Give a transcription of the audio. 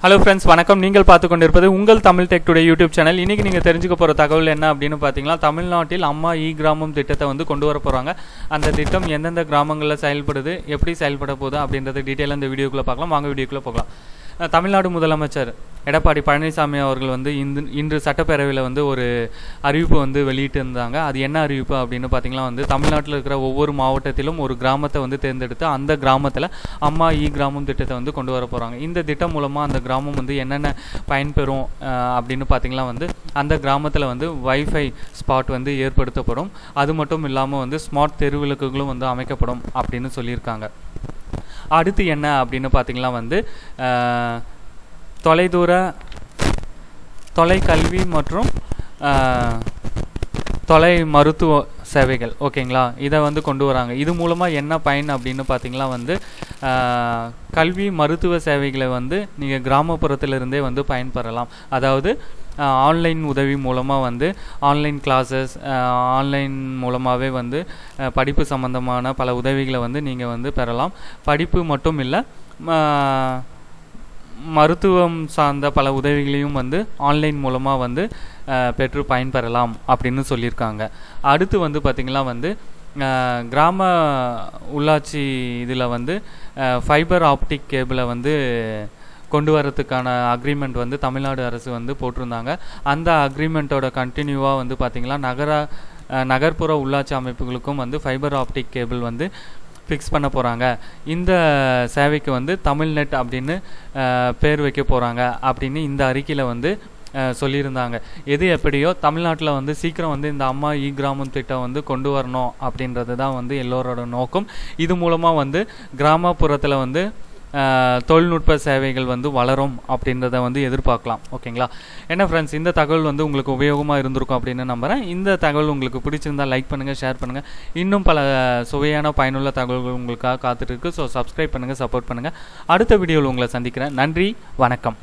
Hello friends வணக்கம். நீங்கள் பார்த்து கொண்டிருப்பது உங்கள் Tamil Tech Today YouTube channel இன்னைக்கு நீங்கள் தெரிஞ்சுக்க போகிற தகவல் என்ன அப்படின்னு பார்த்தீங்கன்னா தமிழ்நாட்டில் அம்மா இ கிராமம் திட்டத்தை வந்து கொண்டு வர போகிறாங்க அந்த திட்டம் எந்தெந்த கிராமங்களில் செயல்படுது எப்படி செயல்பட போகுது அப்படின்றத டீட்டெயிலாக இந்த வீடியோக்குள்ளே பார்க்கலாம். வாங்க வீடியோக்குள்ளே போகலாம். தமிழ்நாடு முதலமைச்சர் எடப்பாடி பழனிசாமி அவர்கள் வந்து இந்து இன்று சட்டப்பேரவையில் வந்து ஒரு அறிவிப்பு வந்து வெளியிட்டு இருந்தாங்க அது என்ன அறிவிப்பு அப்படின்னு பார்த்தீங்கன்னா வந்து தமிழ்நாட்டில் இருக்கிற ஒவ்வொரு மாவட்டத்திலும் ஒரு கிராமத்தை வந்து தேர்ந்தெடுத்து அந்த கிராமத்தில் அம்மா இ கிராமம் திட்டத்தை வந்து கொண்டு வர போகிறாங்க இந்த திட்டம் மூலமாக அந்த கிராமம் வந்து என்னென்ன பயன்பெறும் அப்படின்னு பார்த்தீங்கன்னா வந்து அந்த கிராமத்தில் வந்து வைஃபை ஸ்பாட் வந்து ஏற்படுத்தப்படும். அது மட்டும் இல்லாமல் வந்து ஸ்மார்ட் தெருவிளக்குகளும் வந்து அமைக்கப்படும் அப்படின்னு சொல்லியிருக்காங்க. அடுத்து என்ன அப்படின்னு பார்த்திங்களா வந்து தொலைதூர தொலைக்கல்வி மற்றும் தொலை மருத்துவ சேவைகள். ஓகேங்களா? இதை வந்து கொண்டு வராங்க. இது மூலமாக என்ன பயன் அப்படின்னு பார்த்தீங்கன்னா வந்து கல்வி மருத்துவ சேவைகளை வந்து நீங்கள் கிராமப்புறத்திலிருந்தே வந்து பயன்பெறலாம். அதாவது ஆன்லைன் உதவி மூலமாக வந்து ஆன்லைன் கிளாஸஸ் ஆன்லைன் மூலமாகவே வந்து படிப்பு சம்பந்தமான பல உதவிகளை வந்து நீங்கள் வந்து பெறலாம். படிப்பு மட்டும் இல்லை மருத்துவம் சார்ந்த பல உதவிகளையும் வந்து ஆன்லைன் மூலமாக வந்து பெற்று பயன்பெறலாம் அப்படின்னு சொல்லியிருக்காங்க. அடுத்து வந்து பார்த்திங்கன்னா வந்து கிராம உள்ளாட்சி இதில் வந்து ஃபைபர் ஆப்டிக் கேபிளை வந்து கொண்டு வரதுக்கான அக்ரிமெண்ட் வந்து தமிழ்நாடு அரசு வந்து போட்டிருந்தாங்க. அந்த அக்ரிமெண்ட்டோட கண்டினியூவாக வந்து பார்த்திங்கன்னா நகர நகர்ப்புற உள்ளாட்சி அமைப்புகளுக்கும் வந்து ஃபைபர் ஆப்டிக் கேபிள் வந்து ஃபிக்ஸ் பண்ண போகிறாங்க இந்த சேவைக்கு வந்து தமிழ்நெட் அப்படின்னு பேர் வைக்க போகிறாங்க அப்படின்னு இந்த அறிக்கையில் வந்து சொல்லியிருந்தாங்க. எது எப்படியோ தமிழ்நாட்டில் வந்து சீக்கிரம் வந்து இந்த அம்மா இ கிராமம் திட்டம் வந்து கொண்டு வரணும் அப்படின்றது தான் வந்து எல்லோரோட நோக்கம். இது மூலமாக வந்து கிராமப்புறத்தில் வந்து தொழில்நுட்ப சேவைகள் வந்து வளரும் அப்படின்றத வந்து எதிர்பார்க்கலாம். ஓகேங்களா? என்ன ஃப்ரெண்ட்ஸ் இந்த தகவல் வந்து உங்களுக்கு உபயோகமாக இருந்திருக்கும் அப்படின்னு நம்புகிறேன் இந்த தகவல் உங்களுக்கு பிடிச்சிருந்தா லைக் பண்ணுங்கள் ஷேர் பண்ணுங்கள் இன்னும் பல சுவையான பயனுள்ள தகவல்கள் உங்களுக்காக காத்துட்டு இருக்கு. ஸோ சப்ஸ்கிரைப் பண்ணுங்கள் சப்போர்ட் பண்ணுங்கள் அடுத்த வீடியோவில் உங்களை சந்திக்கிறேன். நன்றி வணக்கம்.